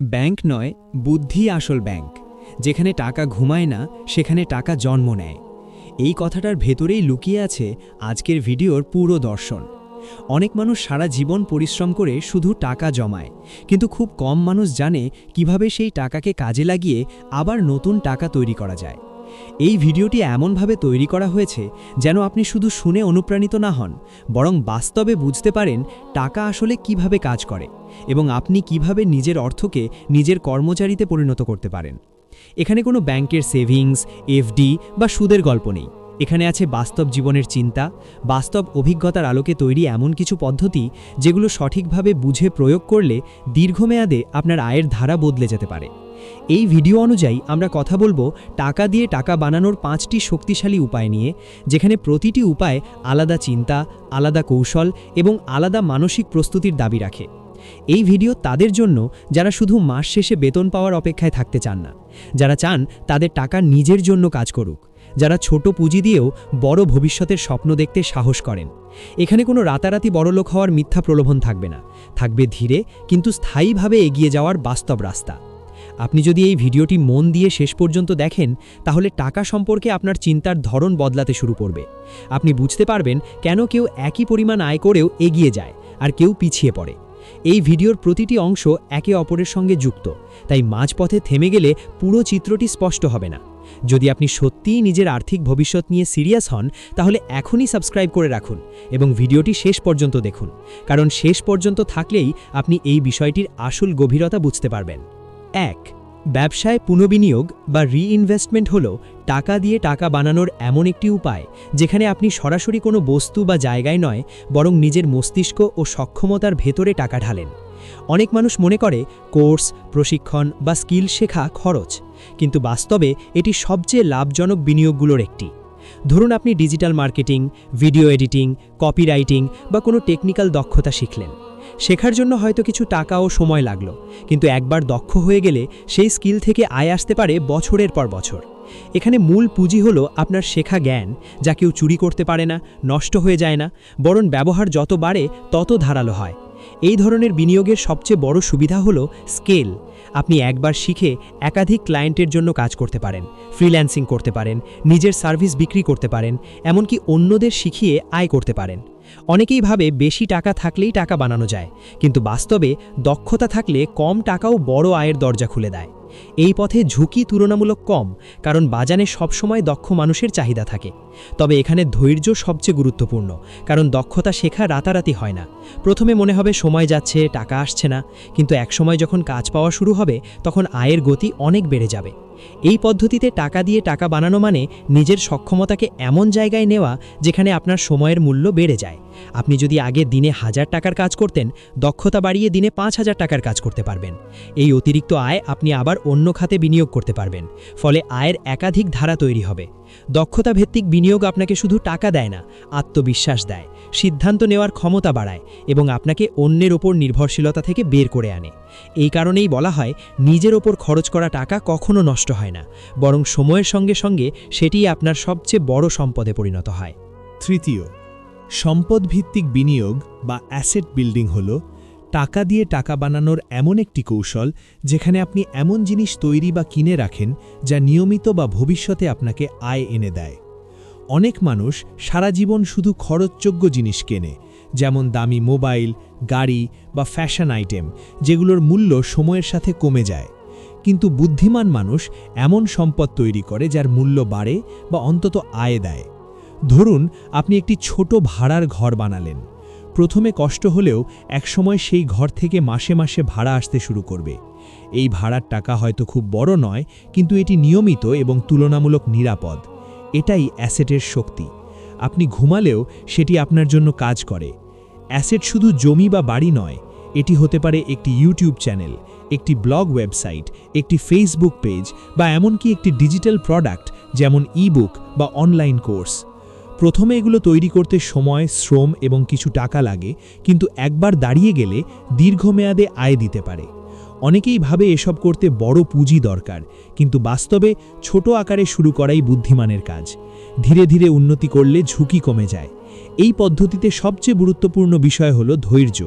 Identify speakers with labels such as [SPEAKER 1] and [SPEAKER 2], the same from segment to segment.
[SPEAKER 1] Bank নয়, বুদ্ধি আসল ব্যাংক। যেখানে টাকা ঘুমায় না, সেখানে টাকা জন্ম নেয়। এই কথাটার ভেতরেই লুকিয়ে আছে আজকের ভিডিওর পুরো দর্শন। অনেক মানুষ সারা জীবন পরিশ্রম করে শুধু টাকা জমায়, কিন্তু খুব কম মানুষ জানে কীভাবে সেই টাকাকে কাজে লাগিয়ে আবার নতুন টাকা তৈরি করা যায়। এই ভিডিওটি এমনভাবে তৈরি করা হয়েছে যেন আপনি শুধু শুনে অনুপ্রাণিত না হন, বরং বাস্তবে বুঝতে পারেন টাকা আসলে কীভাবে কাজ করে এবং আপনি কীভাবে নিজের অর্থকে নিজের কর্মচারীতে পরিণত করতে পারেন। এখানে কোনো ব্যাংকের সেভিংস, এফডি বা সুদের গল্প নেই। এখানে আছে বাস্তব জীবনের চিন্তা, বাস্তব অভিজ্ঞতার আলোকে তৈরি এমন কিছু পদ্ধতি যেগুলো সঠিকভাবে বুঝে প্রয়োগ করলে দীর্ঘমেয়াদে আপনার আয়ের ধারা বদলে যেতে পারে। এই ভিডিও অনুযায়ী আমরা কথা বলব টাকা দিয়ে টাকা বানানোর পাঁচটি শক্তিশালী উপায় নিয়ে, যেখানে প্রতিটি উপায় আলাদা চিন্তা, আলাদা কৌশল এবং আলাদা মানসিক প্রস্তুতির দাবি রাখে। এই ভিডিও তাদের জন্য যারা শুধু মাস শেষে বেতন পাওয়ার অপেক্ষায় থাকতে চান না, যারা চান তাদের টাকা নিজের জন্য কাজ করুক, যারা ছোট পুঁজি দিয়েও বড় ভবিষ্যতের স্বপ্ন দেখতে সাহস করেন। এখানে কোনো রাতারাতি বড়লোক হওয়ার মিথ্যা প্রলোভন থাকবে না, থাকবে ধীরে কিন্তু স্থায়ীভাবে এগিয়ে যাওয়ার বাস্তব রাস্তা। আপনি যদি এই ভিডিওটি মন দিয়ে শেষ পর্যন্ত দেখেন, তাহলে টাকা সম্পর্কে আপনার চিন্তার ধরন বদলাতে শুরু করবে। আপনি বুঝতে পারবেন কেন কেউ একই পরিমাণ আয় করেও এগিয়ে যায় আর কেউ পিছিয়ে পড়ে। এই ভিডিওর প্রতিটি অংশ একে অপরের সঙ্গে যুক্ত, তাই মাঝপথে থেমে গেলে পুরো চিত্রটি স্পষ্ট হবে না। যদি আপনি সত্যিই নিজের আর্থিক ভবিষ্যৎ নিয়ে সিরিয়াস হন, তাহলে এখনই সাবস্ক্রাইব করে রাখুন এবং ভিডিওটি শেষ পর্যন্ত দেখুন, কারণ শেষ পর্যন্ত থাকলেই আপনি এই বিষয়টির আসল গভীরতা বুঝতে পারবেন। এক, ব্যবসায় পুনঃবিনিয়োগ বা রিইনভেস্টমেন্ট হল টাকা দিয়ে টাকা বানানোর এমন একটি উপায় যেখানে আপনি সরাসরি কোনো বস্তু বা জায়গায় নয়, বরং নিজের মস্তিষ্ক ও সক্ষমতার ভেতরে টাকা ঢালেন। অনেক মানুষ মনে করে কোর্স, প্রশিক্ষণ বা স্কিল শেখা খরচ, কিন্তু বাস্তবে এটি সবচেয়ে লাভজনক বিনিয়োগগুলোর একটি। ধরুন আপনি digital marketing, video editing, copywriting বা কোনো টেকনিক্যাল দক্ষতা শিখলেন। শেখার জন্য হয়তো কিছু টাকা ও সময় লাগল, কিন্তু একবার দক্ষ হয়ে গেলে সেই স্কিল থেকে আয় আসতে পারে বছরের পর বছর। এখানে মূল পুঁজি হলো আপনার শেখা জ্ঞান, যা কেউ চুরি করতে পারে না, নষ্ট হয়ে যায় না, বরং ব্যবহার যত বাড়ে, তত ধারালো হয়। এই ধরনের বিনিয়োগের সবচেয়ে বড় সুবিধা হলো স্কেল। আপনি একবার শিখে একাধিক ক্লায়েন্টের জন্য কাজ করতে পারেন, ফ্রিল্যান্সিং করতে পারেন, নিজের সার্ভিস বিক্রি করতে পারেন, এমনকি অন্যদের শিখিয়ে আয় করতে পারেন। অনেকেই ভাবে বেশি টাকা থাকলেই টাকা বানানো যায়, কিন্তু বাস্তবে দক্ষতা থাকলে কম টাকাও বড় আয়ের দরজা খুলে দেয়। এই পথে ঝুঁকি তুলনামূলক কম, কারণ বাজানে সবসময় দক্ষ মানুষের চাহিদা থাকে। তবে এখানে ধৈর্য সবচেয়ে গুরুত্বপূর্ণ, কারণ দক্ষতা শেখা রাতারাতি হয় না। প্রথমে মনে হবে সময় যাচ্ছে, টাকা আসছে না, কিন্তু একসময় যখন কাজ পাওয়া শুরু হবে, তখন আয়ের গতি অনেক বেড়ে যাবে। এই পদ্ধতিতে টাকা দিয়ে টাকা বানানো মানে নিজের সক্ষমতাকে এমন জায়গায় নেওয়া, যেখানে আপনার সময়ের মূল্য বেড়ে যায়। আপনি যদি আগে দিনে হাজার টাকার কাজ করতেন, দক্ষতা বাড়িয়ে দিনে পাঁচ হাজার টাকার কাজ করতে পারবেন। এই অতিরিক্ত আয় আপনি আবার অন্য খাতে বিনিয়োগ করতে পারবেন, ফলে আয়ের একাধিক ধারা তৈরি হবে। দক্ষতা ভিত্তিক বিনিয়োগ আপনাকে শুধু টাকা দেয় না, আত্মবিশ্বাস দেয়, সিদ্ধান্ত নেওয়ার ক্ষমতা বাড়ায় এবং আপনাকে অন্যের ওপর নির্ভরশীলতা থেকে বের করে আনে। এই কারণেই বলা হয়, নিজের ওপর খরচ করা টাকা কখনো নষ্ট হয় না, বরং সময়ের সঙ্গে সঙ্গে সেটিই আপনার সবচেয়ে বড় সম্পদে পরিণত হয়।
[SPEAKER 2] তৃতীয় সম্পদভিত্তিক বিনিয়োগ বা অ্যাসেট বিল্ডিং হল টাকা দিয়ে টাকা বানানোর এমন একটি কৌশল যেখানে আপনি এমন জিনিস তৈরি বা কিনে রাখেন যা নিয়মিত বা ভবিষ্যতে আপনাকে আয় এনে দেয়। অনেক মানুষ সারা জীবন শুধু খরচযোগ্য জিনিস কেনে, যেমন দামি মোবাইল, গাড়ি বা ফ্যাশন আইটেম, যেগুলোর মূল্য সময়ের সাথে কমে যায়। কিন্তু বুদ্ধিমান মানুষ এমন সম্পদ তৈরি করে যার মূল্য বাড়ে বা অন্তত আয় দেয়। ধরুন, আপনি একটি ছোট ভাড়ার ঘর বানালেন। প্রথমে কষ্ট হলেও একসময় সেই ঘর থেকে মাসে মাসে ভাড়া আসতে শুরু করবে। এই ভাড়ার টাকা হয়তো খুব বড় নয়, কিন্তু এটি নিয়মিত এবং তুলনামূলক নিরাপদ। এটাই অ্যাসেটের শক্তি। আপনি ঘুমালেও সেটি আপনার জন্য কাজ করে। অ্যাসেট শুধু জমি বা বাড়ি নয়, এটি হতে পারে একটি ইউটিউব চ্যানেল, একটি ব্লগ ওয়েবসাইট, একটি ফেসবুক পেজ বা এমনকি একটি ডিজিটাল প্রোডাক্ট যেমন ইবুক বা অনলাইন কোর্স। প্রথমে এগুলো তৈরি করতে সময়, শ্রম এবং কিছু টাকা লাগে, কিন্তু একবার দাঁড়িয়ে গেলে দীর্ঘমেয়াদে আয় দিতে পারে। অনেকেই ভাবে এসব করতে বড় পুঁজি দরকার, কিন্তু বাস্তবে ছোট আকারে শুরু করাই বুদ্ধিমানের কাজ। ধীরে ধীরে উন্নতি করলে ঝুঁকি কমে যায়। এই পদ্ধতিতে সবচেয়ে গুরুত্বপূর্ণ বিষয় হল ধৈর্য,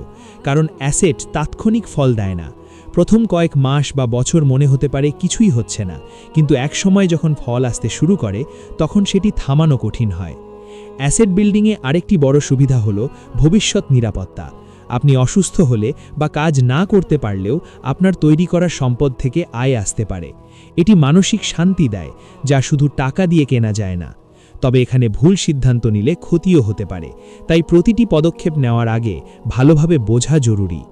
[SPEAKER 2] কারণ অ্যাসেট তাৎক্ষণিক ফল দেয় না। প্রথম কয়েক মাস বা বছর মনে হতে পারে কিছুই হচ্ছে না, কিন্তু এক সময় যখন ফল আসতে শুরু করে, তখন সেটি থামানো কঠিন হয়। অ্যাসেট বিল্ডিংয়ে আরেকটি বড় সুবিধা হল ভবিষ্যৎ নিরাপত্তা। আপনি অসুস্থ হলে বা কাজ না করতে পারলেও আপনার তৈরি করা সম্পদ থেকে আয় আসতে পারে। এটি মানসিক শান্তি দেয়, যা শুধু টাকা দিয়ে কেনা যায় না। তবে এখানে ভুল সিদ্ধান্ত নিলে ক্ষতিও হতে পারে। তাই প্রতিটি পদক্ষেপ নেওয়ার আগে ভালোভাবে বোঝা জরুরি।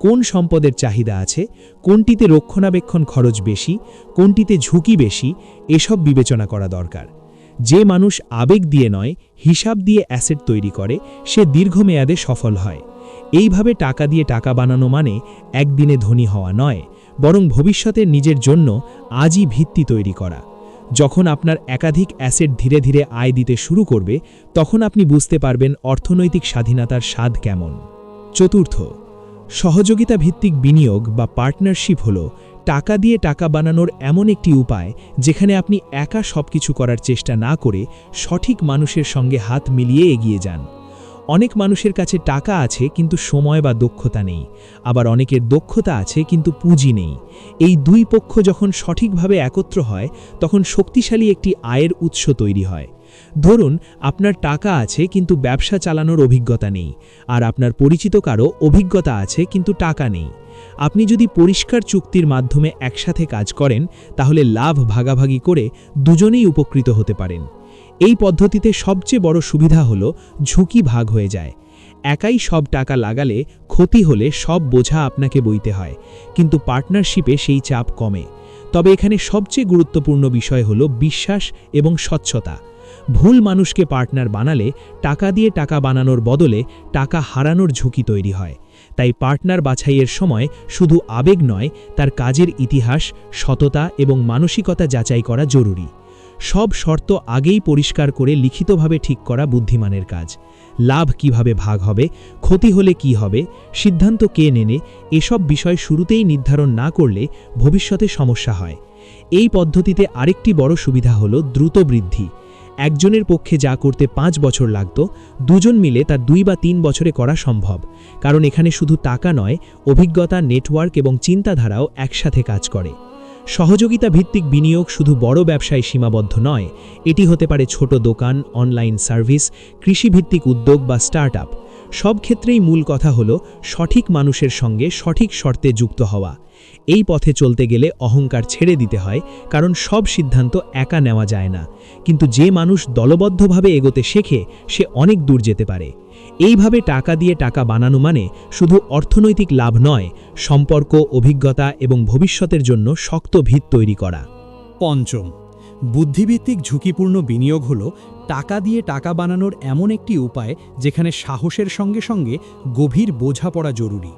[SPEAKER 2] কোন সম্পদের চাহিদা আছে, কোনটিতে রক্ষণাবেক্ষণ খরচ বেশি, কোনটিতে ঝুঁকি বেশি, এসব বিবেচনা করা দরকার। যে মানুষ আবেগ দিয়ে নয়, হিসাব দিয়ে অ্যাসেট তৈরি করে, সে দীর্ঘমেয়াদে সফল হয়। এইভাবে টাকা দিয়ে টাকা বানানো মানে একদিনে ধনী হওয়া নয়, বরং ভবিষ্যতের নিজের জন্য আজই ভিত্তি তৈরি করা। যখন আপনার একাধিক অ্যাসেট ধীরে ধীরে আয় দিতে শুরু করবে, তখন আপনি বুঝতে পারবেন অর্থনৈতিক স্বাধীনতার স্বাদ কেমন। চতুর্থ সহযোগিতা ভিত্তিক বিনিয়োগ বা পার্টনারশিপ হল টাকা দিয়ে টাকা বানানোর এমন একটি উপায় যেখানে আপনি একা সবকিছু করার চেষ্টা না করে সঠিক মানুষের সঙ্গে হাত মিলিয়ে এগিয়ে যান। অনেক মানুষের কাছে টাকা আছে কিন্তু সময় বা দক্ষতা নেই। আবার অনেকের দক্ষতা আছে কিন্তু পুঁজি নেই। এই দুই পক্ষ যখন সঠিকভাবে একত্র হয়, তখন শক্তিশালী একটি আয়ের উৎস তৈরি হয়। ধরুন, আপনার টাকা আছে কিন্তু ব্যবসা চালানোর অভিজ্ঞতা নেই, আর আপনার পরিচিত কারও অভিজ্ঞতা আছে কিন্তু টাকা নেই। আপনি যদি পরিষ্কার চুক্তির মাধ্যমে একসাথে কাজ করেন, তাহলে লাভ ভাগাভাগি করে দুজনেই উপকৃত হতে পারেন। এই পদ্ধতিতে সবচেয়ে বড় সুবিধা হল ঝুঁকি ভাগ হয়ে যায়। একাই সব টাকা লাগালে ক্ষতি হলে সব বোঝা আপনাকে বইতে হয়, কিন্তু পার্টনারশিপে সেই চাপ কমে। তবে এখানে সবচেয়ে গুরুত্বপূর্ণ বিষয় হল বিশ্বাস এবং স্বচ্ছতা। ভুল মানুষকে পার্টনার বানালে টাকা দিয়ে টাকা বানানোর বদলে টাকা হারানোর ঝুঁকি তৈরি হয়। তাই পার্টনার বাছাইয়ের সময় শুধু আবেগ নয়, তার কাজের ইতিহাস, সততা এবং মানসিকতা যাচাই করা জরুরি। সব শর্ত আগেই পরিষ্কার করে লিখিতভাবে ঠিক করা বুদ্ধিমানের কাজ। লাভ কীভাবে ভাগ হবে, ক্ষতি হলে কি হবে, সিদ্ধান্ত কে নেনে, এসব বিষয় শুরুতেই নির্ধারণ না করলে ভবিষ্যতে সমস্যা হয়। এই পদ্ধতিতে আরেকটি বড় সুবিধা হল দ্রুত বৃদ্ধি। একজনের পক্ষে যা করতে পাঁচ বছর লাগত, দুজন মিলে তা দুই বা তিন বছরে করা সম্ভব। কারণ এখানে শুধু টাকা নয়, অভিজ্ঞতা, নেটওয়ার্ক এবং চিন্তাধারাও একসাথে কাজ করে। সহযোগিতা ভিত্তিক বিনিয়োগ শুধু বড় ব্যবসায় সীমাবদ্ধ নয়, এটি হতে পারে ছোট দোকান, অনলাইন সার্ভিস, কৃষিভিত্তিক উদ্যোগ বা স্টার্ট সব ক্ষেত্রেই মূল কথা হল সঠিক মানুষের সঙ্গে সঠিক শর্তে যুক্ত হওয়া। এই পথে চলতে গেলে অহংকার ছেড়ে দিতে হয়, কারণ সব সিদ্ধান্ত একা নেওয়া যায় না। কিন্তু যে মানুষ দলবদ্ধভাবে এগোতে শেখে, সে অনেক দূর যেতে পারে। এইভাবে টাকা দিয়ে টাকা বানানো মানে শুধু অর্থনৈতিক লাভ নয়, সম্পর্ক, অভিজ্ঞতা এবং ভবিষ্যতের জন্য শক্ত ভিত তৈরি করা।
[SPEAKER 1] পঞ্চম, বুদ্ধিভিত্তিক ঝুঁকিপূর্ণ বিনিয়োগ হল টাকা দিয়ে টাকা বানানোর এমন একটি উপায় যেখানে সাহসের সঙ্গে সঙ্গে গভীর বোঝাপড়া জরুরি।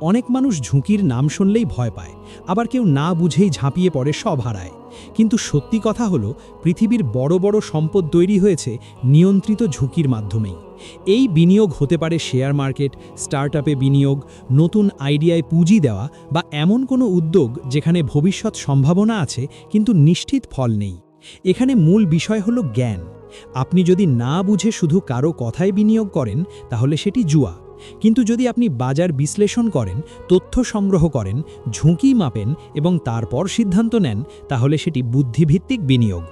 [SPEAKER 1] অনেক মানুষ ঝুঁকির নাম শুনলেই ভয় পায়, আবার কেউ না বুঝেই ঝাঁপিয়ে পড়ে সব হারায়। কিন্তু সত্যি কথা হলো, পৃথিবীর বড় বড় সম্পদ তৈরি হয়েছে নিয়ন্ত্রিত ঝুঁকির মাধ্যমেই। এই বিনিয়োগ হতে পারে শেয়ার মার্কেট, স্টার্টআপে বিনিয়োগ, নতুন আইডিয়ায় পুঁজি দেওয়া বা এমন কোনো উদ্যোগ যেখানে ভবিষ্যৎ সম্ভাবনা আছে কিন্তু নিশ্চিত ফল নেই। এখানে মূল বিষয় হলো জ্ঞান। আপনি যদি না বুঝে শুধু কারও কথায় বিনিয়োগ করেন, তাহলে সেটি জুয়া। কিন্তু যদি আপনি বাজার বিশ্লেষণ করেন, তথ্য সংগ্রহ করেন, ঝুঁকি মাপেন এবং তারপর সিদ্ধান্ত নেন, তাহলে সেটি বুদ্ধিভিত্তিক বিনিয়োগ।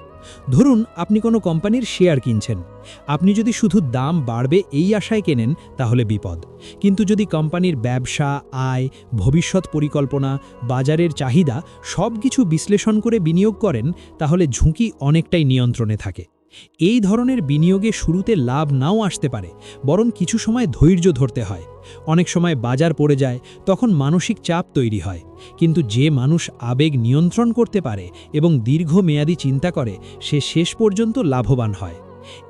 [SPEAKER 1] ধরুন, আপনি কোনো কোম্পানির শেয়ার কিনছেন। আপনি যদি শুধু দাম বাড়বে এই আশায় কেনেন, তাহলে বিপদ। কিন্তু যদি কোম্পানির ব্যবসা, আয়, ভবিষ্যৎ পরিকল্পনা, বাজারের চাহিদা সব কিছু বিশ্লেষণ করে বিনিয়োগ করেন, তাহলে ঝুঁকি অনেকটাই নিয়ন্ত্রণে থাকে। এই ধরনের বিনিয়োগে শুরুতে লাভ নাও আসতে পারে, বরং কিছু সময় ধৈর্য ধরতে হয়। অনেক সময় বাজার পড়ে যায়, তখন মানসিক চাপ তৈরি হয়। কিন্তু যে মানুষ আবেগ নিয়ন্ত্রণ করতে পারে এবং দীর্ঘমেয়াদী চিন্তা করে, সে শেষ পর্যন্ত লাভবান হয়।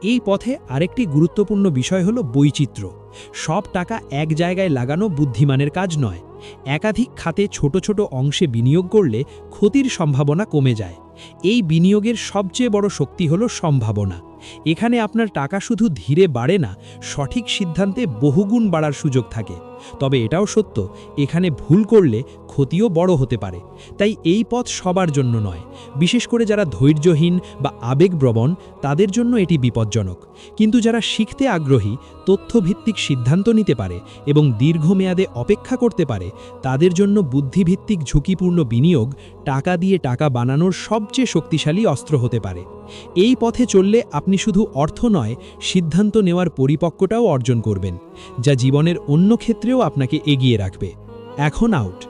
[SPEAKER 1] এই পথে আরেকটি গুরুত্বপূর্ণ বিষয় হল বৈচিত্র্য। সব টাকা এক জায়গায় লাগানো বুদ্ধিমানের কাজ নয় একাধিক খাতে ছোট ছোট অংশে বিনিয়োগ করলে ক্ষতির সম্ভাবনা কমে যায়। এই বিনিয়োগের সবচেয়ে বড় শক্তি হল সম্ভাবনা। এখানে আপনার টাকা শুধু ধীরে বাড়ে না, সঠিক সিদ্ধান্তে বহুগুণ বাড়ার সুযোগ থাকে। তবে এটাও সত্য, এখানে ভুল করলে ক্ষতিও বড় হতে পারে। তাই এই পথ সবার জন্য নয়। বিশেষ করে যারা ধৈর্যহীন বা আবেগপ্রবণ, তাদের জন্য এটি বিপজ্জনক। কিন্তু যারা শিখতে আগ্রহী, তথ্যভিত্তিক সিদ্ধান্ত নিতে পারে এবং দীর্ঘমেয়াদে অপেক্ষা করতে পারে, তাদের জন্য বুদ্ধিভিত্তিক ঝুঁকিপূর্ণ বিনিয়োগ টাকা দিয়ে টাকা বানানোর সবচেয়ে শক্তিশালী অস্ত্র হতে পারে। এই পথে চললে আপনি শুধু অর্থ নয়, সিদ্ধান্ত নেওয়ার পরিপক্কটাও অর্জন করবেন। যা জীবনের অন্য ক্ষেত্রেও আপনাকে এগিয়ে রাখবে। এখন আউট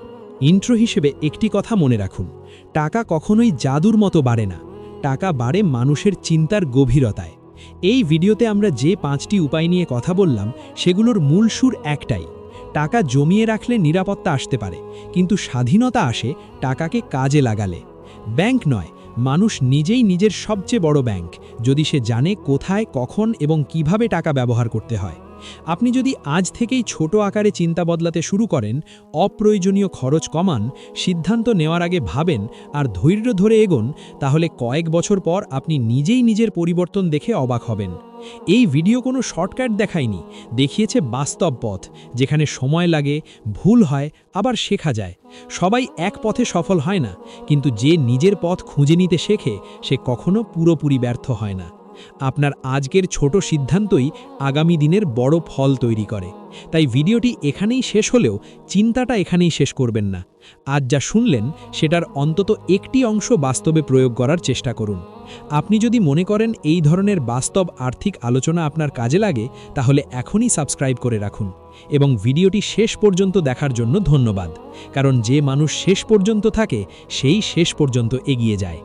[SPEAKER 1] ইন্ট্রো হিসেবে একটি কথা মনে রাখুন। টাকা কখনোই জাদুর মতো বাড়ে না। টাকা বাড়ে মানুষের চিন্তার গভীরতায়। এই ভিডিওতে আমরা যে পাঁচটি উপায় নিয়ে কথা বললাম, সেগুলোর মূল সুর একটাই। টাকা জমিয়ে রাখলে নিরাপত্তা আসতে পারে, কিন্তু স্বাধীনতা আসে টাকাকে কাজে লাগালে। ব্যাংক নয়, মানুষ নিজেই নিজের সবচেয়ে বড় ব্যাংক। যদি সে জানে কোথায়, কখন এবং কীভাবে টাকা ব্যবহার করতে হয়। আপনি যদি আজ থেকেই ছোট আকারে চিন্তা বদলাতে শুরু করেন, অপ্রয়োজনীয় খরচ কমান, সিদ্ধান্ত নেওয়ার আগে ভাবেন আর ধৈর্য ধরে এগোন, তাহলে কয়েক বছর পর আপনি নিজেই নিজের পরিবর্তন দেখে অবাক হবেন। এই ভিডিও কোনো শর্টকাট দেখায়নি, দেখিয়েছে বাস্তব পথ, যেখানে সময় লাগে, ভুল হয়, আবার শেখা যায়। সবাই এক পথে সফল হয় না, কিন্তু যে নিজের পথ খুঁজে নিতে শেখে, সে কখনো পুরোপুরি ব্যর্থ হয় না। আপনার আজকের ছোট সিদ্ধান্তই আগামী দিনের বড় ফল তৈরি করে। তাই ভিডিওটি এখানেই শেষ হলেও চিন্তাটা এখানেই শেষ করবেন না। আজ যা শুনলেন, সেটার অন্তত একটি অংশ বাস্তবে প্রয়োগ করার চেষ্টা করুন। আপনি যদি মনে করেন এই ধরনের বাস্তব আর্থিক আলোচনা আপনার কাজে লাগে, তাহলে এখনই সাবস্ক্রাইব করে রাখুন এবং ভিডিওটি শেষ পর্যন্ত দেখার জন্য ধন্যবাদ। কারণ যে মানুষ শেষ পর্যন্ত থাকে, সেই শেষ পর্যন্ত এগিয়ে যায়।